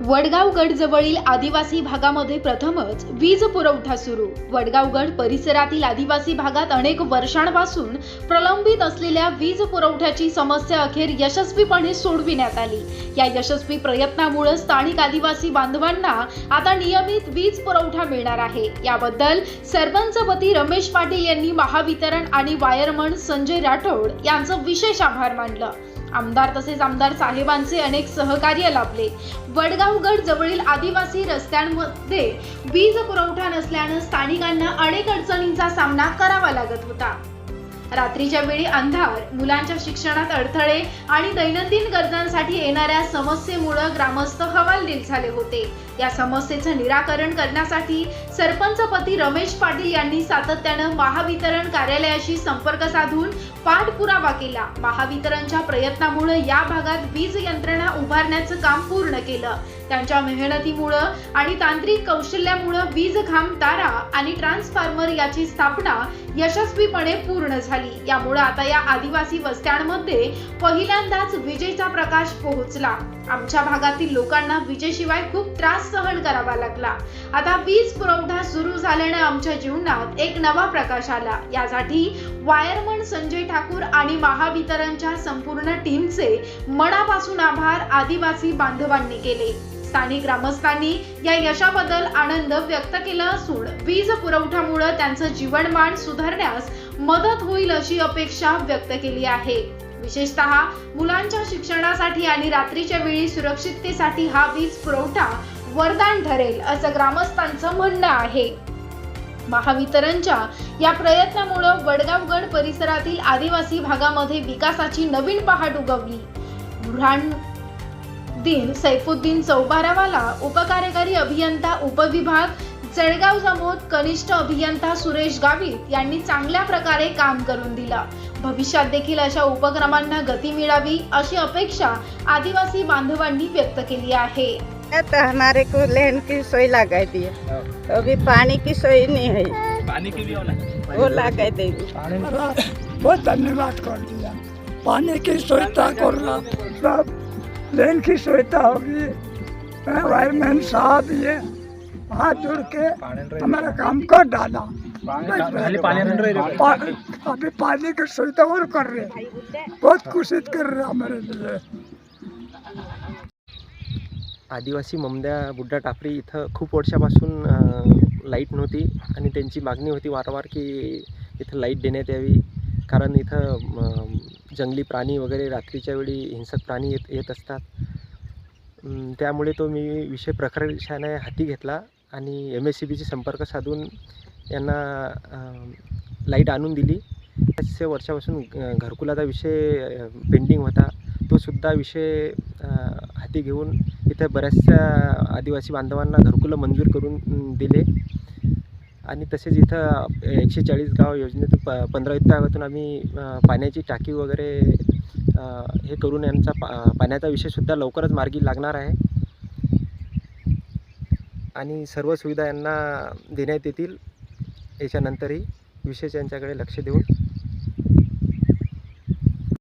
वडगाव जवळील आदिवासी भागामध्ये प्रथमच वीज पुरवठा सुरू. वडगाव गड परिसरातील आदिवासी भागात अनेक वर्षांपासून प्रलंबित असलेल्या वीज पुरवठ्याची समस्या अखेर यशस्वीपणे सोडविण्यात आली. या यशस्वी प्रयत्नामुळे स्थानिक आदिवासी बांधवांना आता नियमित वीज पुरवठा मिळणार आहे. याबद्दल सरपंचपती रमेश पाटील यांनी महावितरण आणि वायरमन संजय राठोड यांचं विशेष आभार मानलं. आमदार तसेच आमदार साहेबांचे अनेक सहकार्य लाभले. वडगावगड जवळील आदिवासी रस्त्यांमध्ये वीज पुरवठा नसल्यानं स्थानिकांना अनेक अडचणींचा सामना करावा लागत होता. रात्रीच्या वेळी अंधार मुलांच्या शिक्षणात अडथळे आणि दैनंदिन गरजांसाठी येणाऱ्या समस्येमुळे ग्रामस्थ हवालदिल झाले होते. या समस्येचं निराकरण करण्यासाठी सरपंचपती रमेश पाटील यांनी सातत्यानं महावितरण कार्यालयाशी संपर्क साधून पाठपुरावा केला. महावितरणच्या प्रयत्नामुळे या भागात वीज यंत्रणा उभारण्याचं काम पूर्ण केलं. त्यांच्या मेहनतीमुळं आणि तांत्रिक कौशल्यामुळं वीज खांब तारा आणि ट्रान्सफॉर्मर याची स्थापना यशस्वीपणे पूर्ण झाली. यामुळे आता या आदिवासी वस्त्यांमध्ये पहिल्यांदाच विजेचा प्रकाश पोहोचला. आमच्या भागातील लोकांना विजेशिवाय खूप त्रास सहन करावा लागला. आता वीज पुरवठा सुरू झाल्याने आमच्या जीवनात एक नवा प्रकाश आला. यासाठी वायरमन संजय ठाकूर आणि महावितरणच्या संपूर्ण टीमचे मनापासून आभार आदिवासी बांधवांनी केले. स्थानिक ग्रामस्थांनी या यशाबद्दल आनंद व्यक्त केला असून वीज पुरवठ्यामुळे त्यांचं जीवनमान सुधारण्यास मदत होईल अशी अपेक्षा व्यक्त केली आहे. विशेषतः मुलांच्या शिक्षणासाठी आणि रात्रीच्या वेळी सुरक्षिततेसाठी हा वीज पुरवठा वरदान ठरेल असं ग्रामस्थांचं म्हणणं आहे. महावितरणच्या या प्रयत्नामुळे वडगावगड परिसरातील आदिवासी भागामध्ये विकासाची नवीन पहाट उगवली. बुऱ्हाणदीन सैफुद्दीन चौबारावाला उपकार्यकारी अभियंता उपविभाग जळगाव जामोद कनिष्ठ अभियंता सुरेश गावित यांनी चांगल्या प्रकारे काम करून दिलं. भविष्यात देखील अशा उपक्रमांना गती मिळावी अशी अपेक्षा आदिवासी बांधवांनी व्यक्त केली आहे. तो हमारे को लेन की सोई लगा दिए तो अभी पानी की सोई नहीं है। पानी की भी वो लगा देगी बहुत धन्यवाद कर दिया। पानी की सुविधा करना सब लेन की सुविधा होगी। वायरमैन साहब ये हाथ जोड़ के हमारा काम कर डाला। अभी पानी की सुविधा और कर रहे हैं। बहुत खुशी कर रहे हमारे लिए। आदिवासी ममद्या बुड्डा टापरी इथं खूप वर्षापासून लाइट नव्हती आणि त्यांची मागणी होती वारंवार की इथं लाइट देण्यात यावी. कारण इथं जंगली प्राणी वगैरे रात्रीच्या वेळी हिंसक प्राणी येत येत असतात. त्यामुळे तो मी विषय प्रकर्षाने हाती घेतला आणि एम एस सी बीशी संपर्क साधून यांना लाइट आणून दिली. पाचशे वर्षापासून घरकुलाचा विषय पेंडिंग होता. तो सुद्धा विषय हाती घेऊन इथं बऱ्याचशा आदिवासी बांधवांना घरकुलं मंजूर करून दिले. आणि तसेच इथं एकशे चाळीस गाव योजनेतून प पंधरा वित्तागातून आम्ही पाण्याची टाकी वगैरे हे करून यांचा पा पाण्याचा विषयसुद्धा लवकरच मार्गी लागणार आहे. आणि सर्व सुविधा यांना देण्यात येतील. याच्यानंतरही विशेष यांच्याकडे लक्ष देऊन